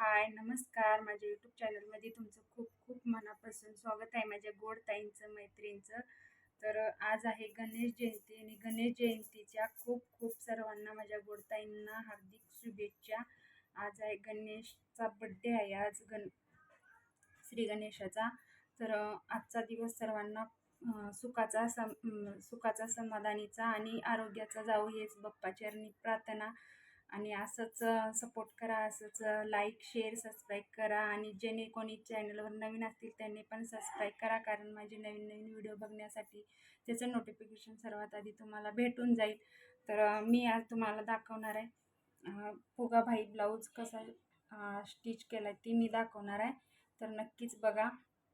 हाय नमस्कार. माझ्या यूट्यूब चॅनलमध्ये तुमचं खूप खूप मनापासून स्वागत आहे. माझ्या गोड ताईंचं मैत्रीणचं. तर आज आहे गणेश जयंती आणि गणेश जयंतीच्या खूप खूप सर्वांना माझ्या गोडताईंना हार्दिक शुभेच्छा. आज आहे गणेशचा बड्डे आहे. आज गण श्री गणेशाचा. तर आजचा दिवस सर्वांना सुखाचा सम सुखाचा समाधानीचा आणि आरोग्याचा जाऊ हेच. बाप्पाचरणी प्रार्थना आणि असंच सपोर्ट करा असंच लाईक शेअर सबस्क्राईब करा आणि जेणे कोणी चॅनलवर नवीन असतील त्यांनी पण सबस्क्राईब करा. कारण माझे नवीन नवीन व्हिडिओ बघण्यासाठी त्याचं नोटिफिकेशन सर्वात आधी तुम्हाला भेटून जाईल. तर मी आज तुम्हाला दाखवणार आहे फुगाभाई ब्लाऊज कसा स्टिच केला आहे ती मी दाखवणार आहे. तर नक्कीच बघा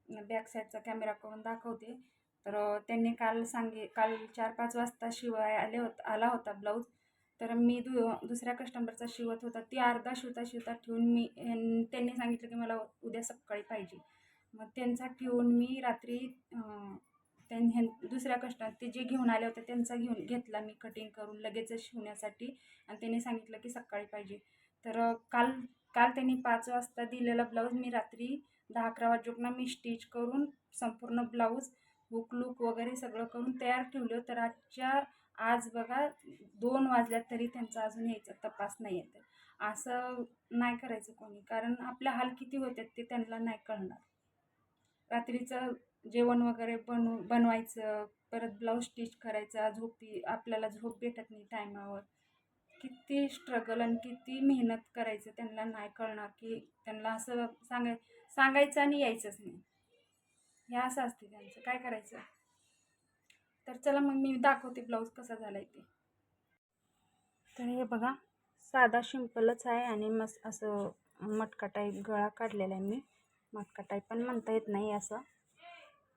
बॅक साईडचा कॅमेरा करून दाखवते. तर त्यांनी काल सांगे काल चार पाच वाजता शिवाय आले होत आला होता ब्लाऊज तर मी दु दुसऱ्या कस्टमरचा शिवत होता. ती अर्धा शिवता शिवता ठेवून मी त्यांनी सांगितलं की मला उद्या सकाळी पाहिजे. मग त्यांचा ठेवून मी रात्री त्यां ह्यां दुसऱ्या कस्टमर ते जे घेऊन आले होते त्यांचा घेऊन घेतला मी कटिंग करून लगेच शिवण्यासाठी. आणि त्यांनी सांगितलं की सकाळी पाहिजे. तर काल काल त्यांनी पाच वाजता दिलेला ब्लाऊज मी रात्री दहा अकरा वाजोकना मी स्टिच करून संपूर्ण ब्लाऊज हुक लूक वगैरे सगळं करून तयार ठेवलं. तर आजच्या आज बघा दोन वाजल्यात तरी त्यांचा अजून यायचा तपास नाही येत. असं नाही करायचं कोणी. कारण आपल्या हाल किती होतात ते त्यांना नाही कळणार. रात्रीचं जेवण वगैरे बनव बनवायचं परत ब्लाऊज स्टिच करायचा झोपी आपल्याला झोप भेटत नाही टायमावर. किती स्ट्रगल आणि किती मेहनत करायचं त्यांना नाही कळणार की त्यांना असं सांगाय सांगायचं आणि यायचंच नाही. हे असं असते त्यांचं. काय करायचं? तर चला मग मी दाखवते ब्लाऊज कसा झाला आहे ते. तर हे बघा साधा सिंपलच आहे आणि मस असं मटका टाईप गळा काढलेला आहे मी. मटका टाईप पण म्हणता येत नाही असं.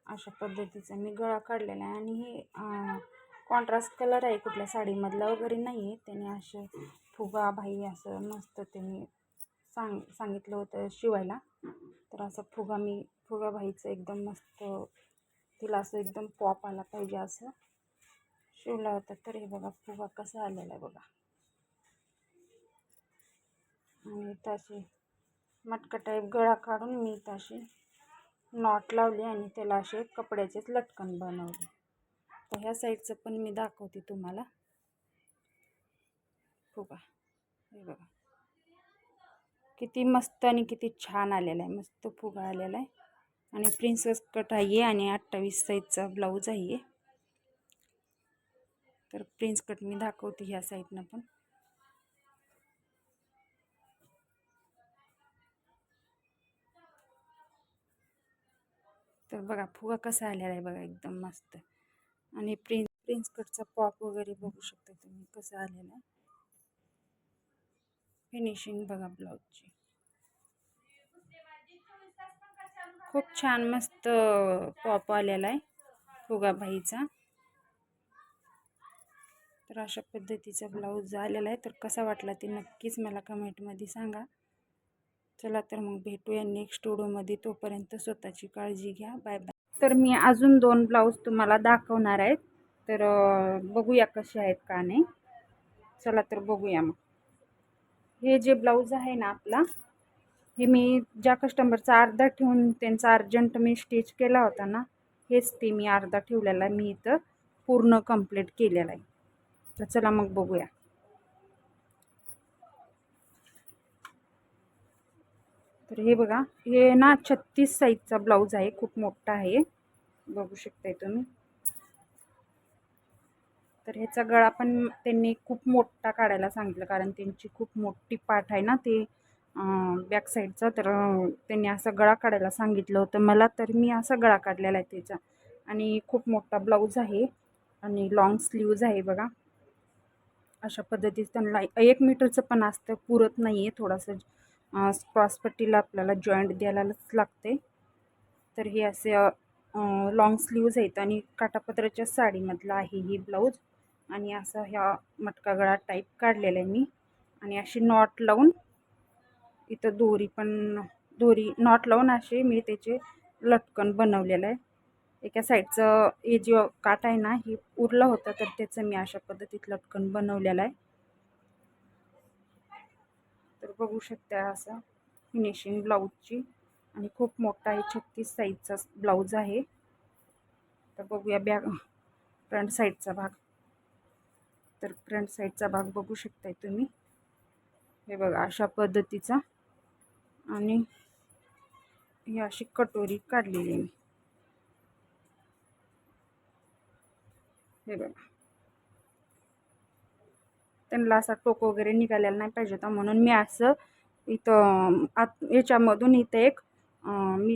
अशा पद्धतीचा मी गळा काढलेला आहे आणि हे कॉन्ट्रास्ट कलर आहे कुठल्या साडीमधला वगैरे नाही आहे. त्याने असे फुगा भाई असं मस्त त्यांनी सांग सांगितलं होतं शिवायला. तर असं फुगा मी फुगा भाईचं एकदम मस्त तिला असं एकदम पॉप आला पाहिजे असं. शिवला होता तर हे बघा फुगा कसा आलेला आहे बघा. आणि तशी मटका टाईप गळा काढून मी तशी नॉट लावली आणि त्याला असे कपड्याचेच लटकन बनवले. तर ह्या साईडचं पण मी दाखवते तुम्हाला. फुगा हे बघा. किती मस्त आणि किती छान आलेला आहे. मस्त फुगा आलेला आहे. आणि प्रिन्सेस कट आहे आणि अठ्ठावीस साईजचा ब्लाऊज आहे तर प्रिन्स कट मी दाखवते ह्या साईडनं पण. तर बघा फुगा कसा आलेला आहे बघा एकदम मस्त. आणि प्रिन्स प्रिन्स कटचा पॉप वगैरे बघू शकता तुम्ही कसं आलेला आहे. फिनिशिंग बघा ब्लाऊजची खूप छान मस्त पॉप आलेला आहे फुगाबाईचा. तर अशा पद्धतीचा ब्लाऊज आलेला आहे. तर कसा वाटला ते नक्कीच मला कमेंटमध्ये सांगा. चला तर मग भेटूया नेक्स्ट व्हिडिओमध्ये. तोपर्यंत स्वतःची काळजी घ्या. बाय बाय तर मी अजून दोन ब्लाऊज तुम्हाला दाखवणार आहेत. तर बघूया कसे आहेत का नाही. चला तर बघूया मग. हे जे ब्लाऊज आहे ना आपला हे मी ज्या कस्टमरचा अर्धा ठेवून त्यांचा अर्जंट मी स्टिच केला होता ना हेच ते मी अर्धा ठेवलेला आहे. मी इथं पूर्ण कंप्लीट केलेला आहे. तर चला मग बघूया. तर हे बघा हे ना छत्तीस साईजचा ब्लाऊज आहे खूप मोठा आहे. बघू शकताय तुम्ही. तर ह्याचा गळा पण त्यांनी खूप मोठा काढायला सांगितलं कारण त्यांची खूप मोठी पाठ आहे ना ते. बॅक साईडचा तर त्यांनी असा गळा काढायला सांगितलं होतं. मला तर मी असा गळा काढलेला आहे त्याचा. आणि खूप मोठा ब्लाऊज आहे. आणि लॉंग स्लीव्ज आहे बघा. अशा पद्धतीचं त्यांना एक मीटरचं पण असतं. पुरत नाही आहे थोडंसं क्रॉसपट्टीला आपल्याला जॉईंट द्यायलाच लागते. तर हे असे लॉंग स्लीव्ज आहेत. आणि काटापत्राच्या साडीमधला आहे ही ब्लाऊज आणि असं ह्या मटका गळा टाईप काढलेला आहे मी. आणि अशी नॉट लावून इथं दोरी पण दोरी नॉट लावून असे मी त्याचे लटकन बनवलेलं आहे. एका साईडचं हे जे काट आहे ना हे उरलं होतं तर त्याचं मी अशा पद्धतीत लटकन बनवलेलं आहे. तर बघू शकता असं फिनिशिंग ब्लाऊजची आणि खूप मोठा आहे छत्तीस साईजचा ब्लाऊज आहे. तर बघूया बॅग फ्रंट साईडचा भाग. तर फ्रंट साईडचा भाग बघू शकताय तुम्ही. हे बघा अशा पद्धतीचा. आणि ही अशी कटोरी काढलेली आहे मी. हे बघा. त्यांना असा टोक वगैरे निघालेला नाही पाहिजे होता म्हणून मी असं इथं आत याच्यामधून इथं एक मी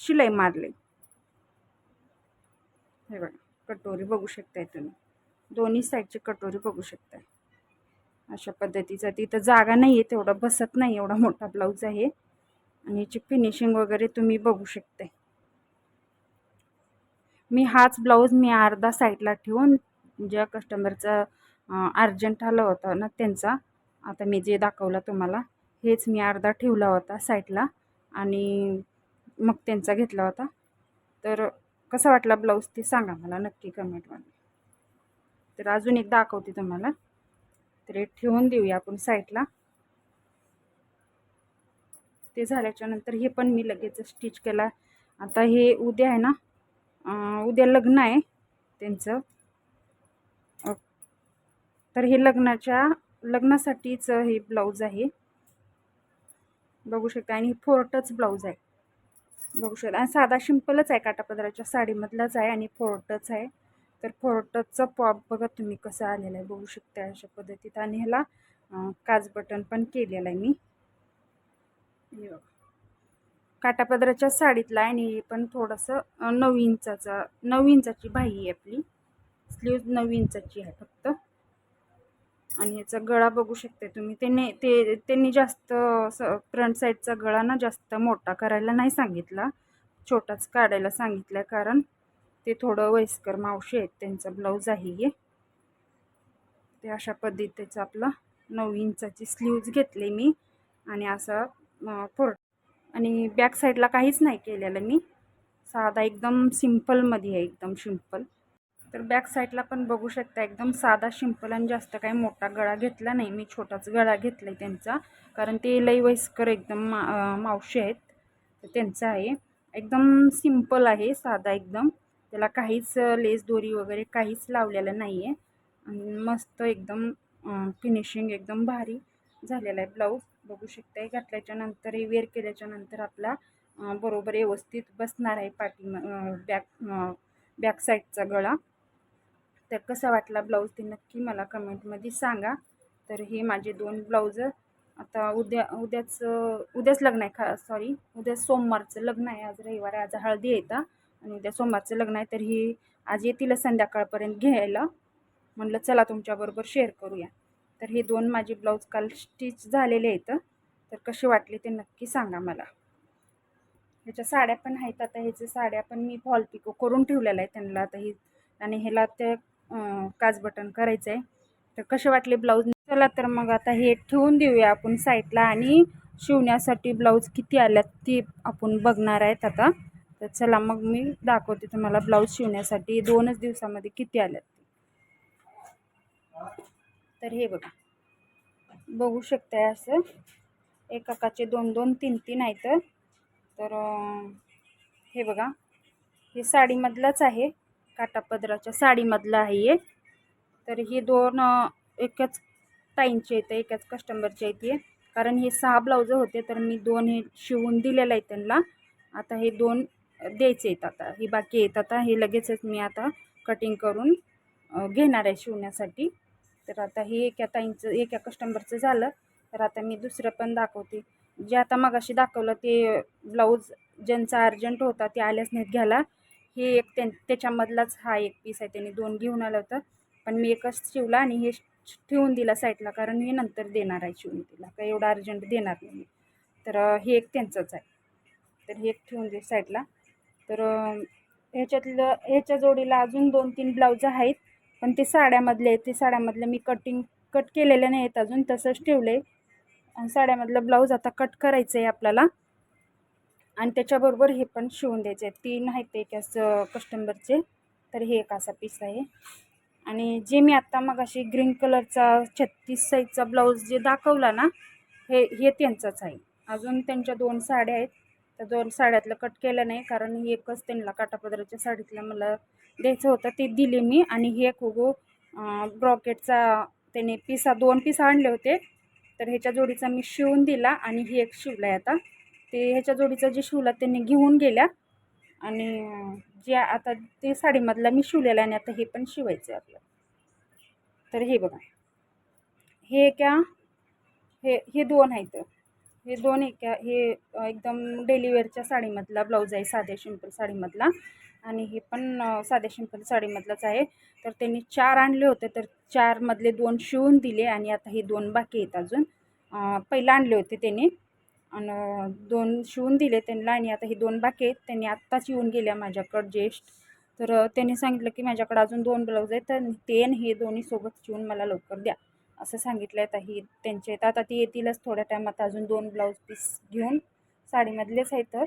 शिलाई मारली. हे बघा. कटोरी बघू शकताय तुम्ही. दोन्ही साईडची कटोरी बघू शकताय. अशा पद्धतीचा. तिथं जागा नाही आहे तेवढा बसत नाही एवढा मोठा ब्लाऊज आहे. आणि याची फिनिशिंग वगैरे तुम्ही बघू शकते मी हाच ब्लाऊज मी अर्धा साईडला ठेवून ज्या कस्टमरचं अर्जंट आलं होतं ना त्यांचा आता मी जे दाखवलं तुम्हाला हेच मी अर्धा ठेवला होता साईडला आणि मग त्यांचा घेतला होता. तर कसा वाटला ब्लाऊज ते सांगा मला नक्की कमेंटमध्ये तर अजून एक दाखवते तुम्हाला. तरी ठेवून देऊया आपण साईडला. ते झाल्याच्यानंतर हे पण मी लगेच स्टिच केला. आता हे उद्या आहे ना उद्या लग्न आहे त्यांचं. तर हे लग्नाच्या लग्नासाठीच हे ब्लाऊज आहे. बघू शकता आणि फोर्टच ब्लाऊज आहे. बघू शकता आणि साधा सिंपलच आहे काटापदराच्या साडीमधलाच आहे आणि फोर्टच आहे. तर फोर्टचा पॉप बघा तुम्ही कसं आलेला आहे. बघू शकता अशा पद्धतीत. आणि ह्याला काज बटन पण केलेलं आहे मी. काटापदराच्या साडीतला आहे आणि पण थोडंसं नऊ इंचाचा नऊ इंचाची भाई आहे आपली. स्लीव नऊ इंचाची आहे फक्त. आणि याचा गळा बघू शकता तुम्ही. त्यांनी ते त्यांनी जास्त फ्रंट साईडचा गळा ना जास्त मोठा करायला नाही सांगितला. छोटाच काढायला सांगितलं कारण ते थोडं वयस्कर मावशी आहेत त्यांचा ब्लाऊज आहे हे. ते अशा पद्धतीचं आपलं नऊ इंचाची स्लीव्ज घेतले मी आणि असं फोर आणि बॅक साईडला काहीच नाही केलेलं मी. साधा एकदम सिम्पलमध्ये आहे एकदम सिंपल तर बॅक साईडला पण बघू शकता एकदम साधा सिंपल आणि जास्त काही मोठा गळा घेतला नाही. मी छोटाच गळा घेतला आहे त्यांचा. कारण ते लई वयस्कर एकदम मा मावशी आहेत. तर त्यांचा आहे. एकदम सिंपल आहे साधा एकदम. त्याला काहीच लेस दोरी वगैरे काहीच लावलेलं नाही आहे आणि मस्त एकदम फिनिशिंग एकदम भारी झालेला आहे ब्लाऊज बघू शकता घातल्याच्या नंतर वेअर केल्याच्यानंतर आपला बरोबर व्यवस्थित बसणार आहे पाठी बॅक बॅक साईडचा गळा. तर कसा वाटला ब्लाऊज ते नक्की मला कमेंटमध्ये सांगा. तर हे माझे दोन ब्लाऊज आता उद्या उद्याच उद्याच लग्न आहे खा सॉरी उद्या सोमवारचं लग्न आहे. आज रविवार आज हळदी येतं आणि उद्या सोमवारचं लग्न आहे तर ही आज येतील संध्याकाळपर्यंत घ्यायला. म्हणलं चला तुमच्याबरोबर शेअर करूया. तर हे दोन माझे ब्लाऊज काल स्टिच झालेले आहेत. तर कसे वाटले ते नक्की सांगा मला. ह्याच्या साड्या पण आहेत आता ह्याच्या साड्या पण मी फॉल पिको करून ठेवलेलं आहे त्यांना. आता ही आणि ह्याला ते काज बटन करायचं आहे. तर कसे वाटले ब्लाऊज चला तर मग आता हे ठेवून देऊया आपण साईडला आणि शिवण्यासाठी ब्लाऊज किती आल्यात ते आपण बघणार आहेत आता. तर चला मग मी दाखवते तुम्हाला ब्लाऊज शिवण्यासाठी. दोनच दिवसामध्ये किती आल्यात तर हे बघा. बघू शकताय असं. एकाचे दोन दोन तीन तीन आहेत. तर हे बघा. हे साडीमधलंच आहे. काटापदराच्या साडीमधलं आहे. हे तर हे दोन एकाच ताईंचे येतं एकाच कस्टमरचे येते कारण हे सहा ब्लाऊज होते तर मी दोन हे शिवून दिलेलं आहे त्यांना. आता हे दोन द्यायचे आहेत आता. हे बाकी येत आता हे लगेचच मी आता कटिंग करून घेणार आहे शिवण्यासाठी. तर आता हे एका ताईंचं एका कस्टमरचं झालं. तर आता मी दुसरं पण दाखवते. जे आता मगाशी दाखवलं ते ब्लाऊज ज्यांचा अर्जंट होता ते आल्याच नाहीत घ्यायला. हे एक त्यां त्याच्यामधलाच हा एक पीस आहे. त्यांनी दोन घेऊन आलं होतं. पण मी एकच शिवला आणि हे ठेवून दिला साईडला कारण हे नंतर देणार आहे शिवून तिला. काही एवढं अर्जंट देणार नाही. तर हे एक त्यांचंच आहे. तर हे एक ठेवून दे साईडला तर ह्याच्यातलं ह्याच्या जोडीला अजून दोन तीन ब्लाऊज आहेत पण ते साड्यामधले आहेत. ते साड्यामधले मी कटिंग कट केलेले नाही आहेत अजून तसंच ठेवलं आहे आणि साड्यामधलं ब्लाऊज आता कट करायचं आहे आपल्याला. आणि त्याच्याबरोबर हे पण शिवून द्यायचे आहे तीन आहेत एकाच कस्टमरचे तर हे एक असा पीस आहे. आणि जे मी आत्ता मग अशी ग्रीन कलरचा छत्तीस साईजचा ब्लाऊज जे दाखवला ना हे हे त्यांचाच आहे. अजून त्यांच्या दोन साड्या आहेत. त्या दोन साड्यातलं कट केलं नाही कारण ही एकच त्यांना काटापदराच्या साडीतलं मला द्यायचं होतं ते दिले मी. आणि हे एक उगो ब्रॉकेटचा त्याने पिसा दोन पीस आणले होते. तर ह्याच्या जोडीचा मी शिवून दिला आणि ही एक शिवला आहे आता. ते ह्याच्या जोडीचा जे शिवला त्यांनी घेऊन गेल्या. आणि जे आता ते साडीमधला मी शिवलेला आणि आता हे पण शिवायचं आहे आपलं तर हे बघा. हे क्या? हे हे दोन आहेत. हे दोन एका हे एकदम डेलीवेअरच्या साडीमधला ब्लाऊज आहे साध्या शिंपल साडीमधला. आणि हे पण साध्या शिंपल साडीमधलाच आहे. तर त्यांनी चार आणले होते तर चारमधले दोन शिवून दिले आणि आता हे दोन बाकी आहेत अजून. अं, पहिला आणले होते त्यांनी. आणि दोन शिवून दिले त्यांना आणि आता हे दोन बाकी आहेत. त्यांनी आत्ताच येऊन गेल्या माझ्याकडं ज्येष्ठ. तर त्यांनी सांगितलं की माझ्याकडं अजून दोन ब्लाऊज आहेत तर ते आणि हे दोन्ही सोबत शिवून मला लवकर द्या. असं सांगितलं आहे आता ही त्यांचे आहेत. आता ती येतीलच थोड्या टायमात अजून दोन ब्लाऊज पीस घेऊन साडीमधलेच आहेत तर.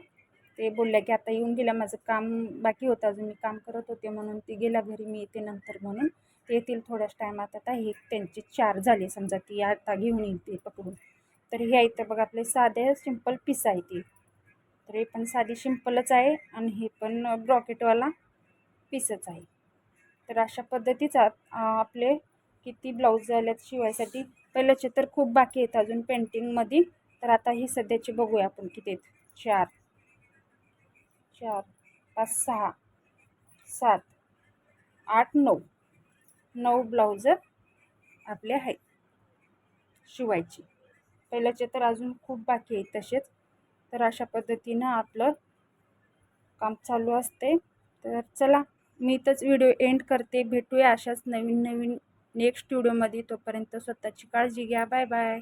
ते बोलल्या की आता येऊन गेल्या. माझं काम बाकी होतं. अजून मी काम करत होते म्हणून ती गेल्या घरी. मी येते नंतर म्हणून. ते येतील थोड्याच टायमात आता हे त्यांचे चार झाले. समजा ती आता घेऊन येईल ते पकडून. तर हे आहे तर बघा आपले साधे सिंपल पीस आहे ती. तर हे पण साधी सिंपलच आहे आणि हे पण ब्रॉकेटवाला पीसच आहे. तर अशा पद्धतीचा आपले किती ब्लाऊज झाल्यात शिवायसाठी. पहिल्याचे तर खूप बाकी आहेत अजून पेंटिंगमध्ये तर आता ही सध्याची बघूया आपण किती आहेत. चार. चार पाच सहा सात आठ नऊ. नऊ ब्लाऊज आपले आहेत. शिवायची. पहिल्याचे तर अजून खूप बाकी आहेत तसेच. तर अशा पद्धतीनं आपलं काम चालू असते. तर चला मी इथंच व्हिडिओ एंड करते. भेटूया अशाच नवीन नवीन नेक्स्ट व्हिडिओमध्ये तोपर्यंत स्वतःची काळजी घ्या. Bye bye